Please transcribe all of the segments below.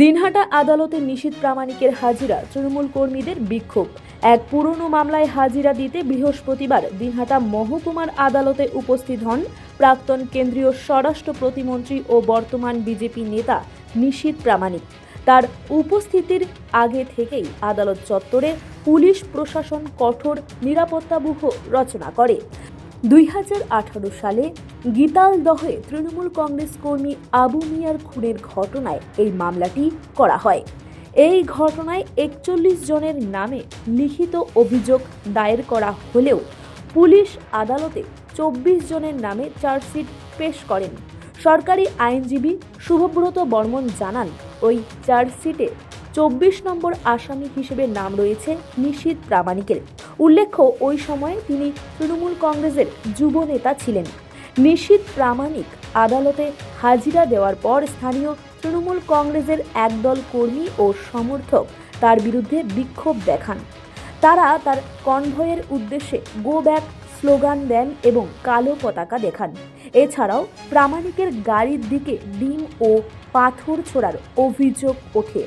দিনহাটা আদালতে নিশীথ প্রামাণিকের হাজিরা তৃণমূল কর্মীদের বিক্ষোভ। এক পুরনো মামলায় হাজিরা দিতে বৃহস্পতিবার দিনহাটা মহকুমার আদালতে উপস্থিত হন প্রাক্তন কেন্দ্রীয় স্বরাষ্ট্র প্রতিমন্ত্রী ও বর্তমান বিজেপি নেতা নিশীথ প্রামাণিক। তার উপস্থিতির আগে থেকেই আদালত চত্বরে পুলিশ প্রশাসন কঠোর নিরাপত্তাবুহ রচনা করে। দুই হাজার আঠারো সালে গীতালদহে তৃণমূল কংগ্রেস কর্মী আবু মিয়ার খুনের ঘটনায় এই মামলাটি করা হয়। এই ঘটনায় একচল্লিশ জনের নামে লিখিত অভিযোগ দায়ের করা হলেও পুলিশ আদালতে চব্বিশ জনের নামে চার্জশিট পেশ করেন। সরকারি আইনজীবী শুভব্রত বর্মন জানান ওই চার্জশিটে চব্বিশ নম্বর আসামি হিসেবে নাম রয়েছে নিশীথ প্রামাণিকের। উল্লেখ্য, ওই সময়ে তিনি তৃণমূল কংগ্রেসের যুব নেতা ছিলেন। নিশীথ প্রামাণিক আদালতে হাজিরা দেওয়ার পর স্থানীয় তৃণমূল কংগ্রেসের একদল কর্মী ও সমর্থক তার বিরুদ্ধে বিক্ষোভ দেখান। তারা তার কনভয়ের উদ্দেশ্যে গো ব্যাক স্লোগান দেন এবং কালো পতাকা দেখান। এছাড়াও প্রামাণিকের গাড়ির দিকে ডিম ও পাথর ছোড়ার অভিযোগ ওঠে।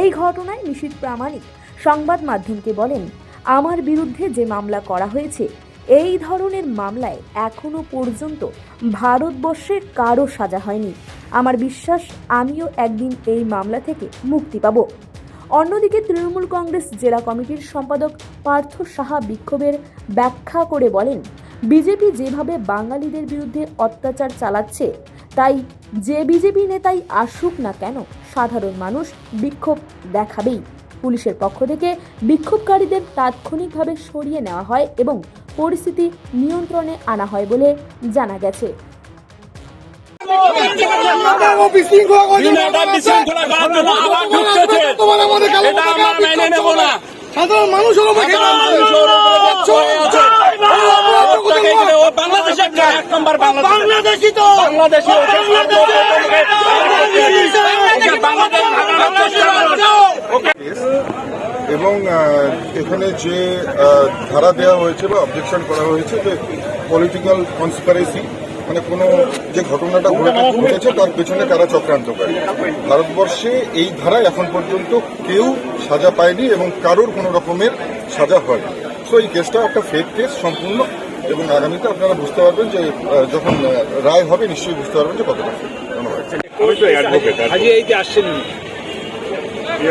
এই ঘটনায় নিশীথ প্রামাণিক সংবাদ মাধ্যমকে বলেন, আমার বিরুদ্ধে যে মামলা করা হয়েছে, এই ধরনের মামলায় এখনও পর্যন্ত ভারতবর্ষে কারও সাজা হয়নি। আমার বিশ্বাস, আমিও একদিন এই মামলা থেকে মুক্তি পাব। অন্যদিকে তৃণমূল কংগ্রেস জেলা কমিটির সম্পাদক পার্থ সাহা বিক্ষোভের ব্যাখ্যা করে বলেন বিজেপি যেভাবে বাঙালিদের বিরুদ্ধে অত্যাচার চালাচ্ছে তাই যে বিজেপি নেতাই আসুক না কেন সাধারণ মানুষ বিক্ষোভ দেখাবেই পুলিশের পক্ষ থেকে বিক্ষোভকারীদের তাৎক্ষণিকভাবে সরিয়ে নেওয়া হয় এবং পরিস্থিতি নিয়ন্ত্রণে আনা হয় বলে জানা গেছে বিশৃঙ্খলা আবার। তোমার আমাদের কালো এটা আমরা মেনে নেব না। সাধারণ মানুষের উপর বাংলাদেশের এক নম্বর বাংলাদেশি বাংলাদেশ এবং এখানে যে আহ, ধারা দেওয়া হয়েছে বা অবজেকশন করা হয়েছে যে পলিটিক্যাল কনসপারেসি মানে কোনো যে ঘটনাটা ঘটে- ঘটেছে তার পেছনে কারা চক্রান্ত করে? ভারতবর্ষে এই ধারায় এখন পর্যন্ত কেউ সাজা পায়নি এবং কারোর কোনো রকমের সাজা হয় সো এই কেসটা একটা ফেক কেস সম্পূর্ণ এবং আগামীতে আপনারা বুঝতে পারবেন যে যখন রায় হবে নিশ্চয়ই বুঝতে পারবেন যে কতটা। ধন্যবাদ। এইতে আসছেন উনি।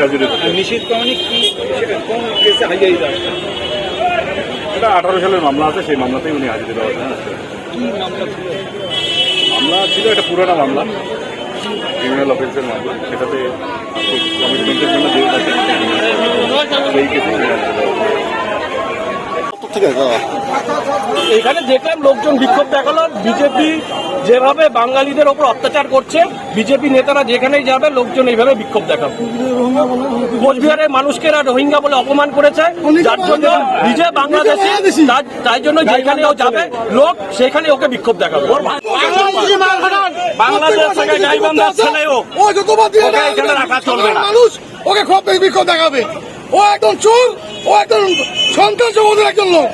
আর কি সেটা কোন কেসে হাজিরা এটা আঠারো সালের মামলা আছে সেই মামলাতেই উনি হাজির আসছেন। কি মামলা ছিল? মামলা ছিল একটা পুরানো মামলা। ক্রিমিনাল অফেন্সের মামলা। সেটাতে কমিটমেন্টের জন্য জেল আছে সেই কেসে এখানে দেখলাম লোকজন বিক্ষোভ দেখাল। বিজেপি যেভাবে বাঙালিদের ওপর অত্যাচার করছে বিজেপি নেতারা যেখানেই যাবে লোকজন এইভাবে বিক্ষোভ দেখাবে। কোচবিহারের মানুষকে রোহিঙ্গা বলে অপমান করেছে যার জন্য নিজে বাংলাদেশে তাই জন্য যেখানে ও যাবে লোক সেখানে ওকে বিক্ষোভ দেখাবে। ওর বাংলাদেশ থেকে গাইবান্ধার ছেলে ও ও যতবার ওকে এখানে রাখা চলবে না। মানুষ ওকে খুব বিক্ষোভ দেখাবে। ও একদম চোর ও একদম সন্ত্রাস জগতের একজন লোক।